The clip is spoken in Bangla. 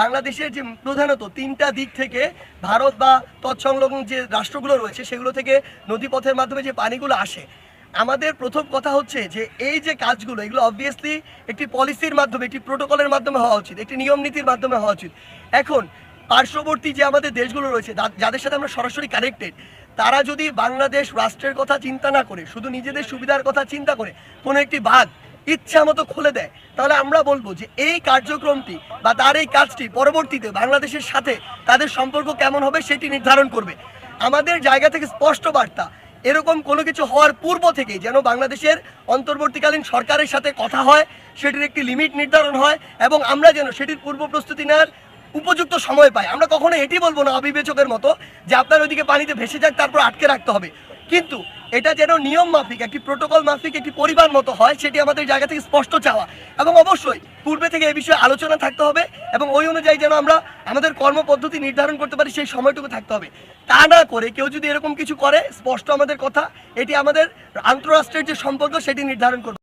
বাংলাদেশের যে প্রধানত তিনটা দিক থেকে ভারত বা তৎসংলগ্ন যে রাষ্ট্রগুলো রয়েছে, সেগুলো থেকে নদীপথের মাধ্যমে যে পানিগুলো আসে, আমাদের প্রথম কথা হচ্ছে যে এই যে কাজগুলো, এগুলো অবভিয়াসলি একটি পলিসির মাধ্যমে, একটি প্রোটোকলের মাধ্যমে হওয়া উচিত, একটি নিয়ম নীতির মাধ্যমে হওয়া উচিত। এখন, পার্শ্ববর্তী যে আমাদের দেশগুলো রয়েছে যাদের সাথে আমরা সরাসরি কানেক্টেড তারা যদি বাংলাদেশ রাষ্ট্রের কথা চিন্তা না করে, শুধু নিজেদের সুবিধার কথা চিন্তা করে, কোনো একটি ভাগ ইচ্ছা মতো খুলে দেয়। তাহলে আমরা বলব যে এই কার্যক্রমটি বা তার এই কাজটি পরবর্তীতে বাংলাদেশের সাথে তাদের সম্পর্ক কেমন হবে সেটি নির্ধারণ করবে। আমাদের জায়গা থেকে স্পষ্ট বার্তা, এরকম কোনো কিছু হওয়ার পূর্ব থেকেই যেন বাংলাদেশের অন্তর্বর্তীকালীন সরকারের সাথে কথা হয়, সেটির একটি লিমিট নির্ধারণ হয় এবং আমরা যেন সেটির পূর্ব প্রস্তুতি নেওয়ার উপযুক্ত সময় পাই। আমরা কখনো এটি বলব না অবিবেচকের মতো যে আপনার ওইদিকে পানিতে ভেসে যাক, তারপর আটকে রাখতে হবে। কিন্তু এটা যেন নিয়ম মাফিক, একটি প্রোটোকল মাফিক, একটি পরিবার মতো হয়, সেটি আমাদের জায়গা থেকে স্পষ্ট চাওয়া। এবং অবশ্যই পূর্বে থেকে এ বিষয়ে আলোচনা থাকতে হবে এবং ওই অনুযায়ী যেন আমরা আমাদের কর্মপদ্ধতি নির্ধারণ করতে পারি, সেই সময়টুকু থাকতে হবে। তা না করে কেউ যদি এরকম কিছু করে, স্পষ্ট আমাদের কথা, এটি আমাদের আন্তঃরাষ্ট্রের যে সম্পর্ক, সেটি নির্ধারণ করবে।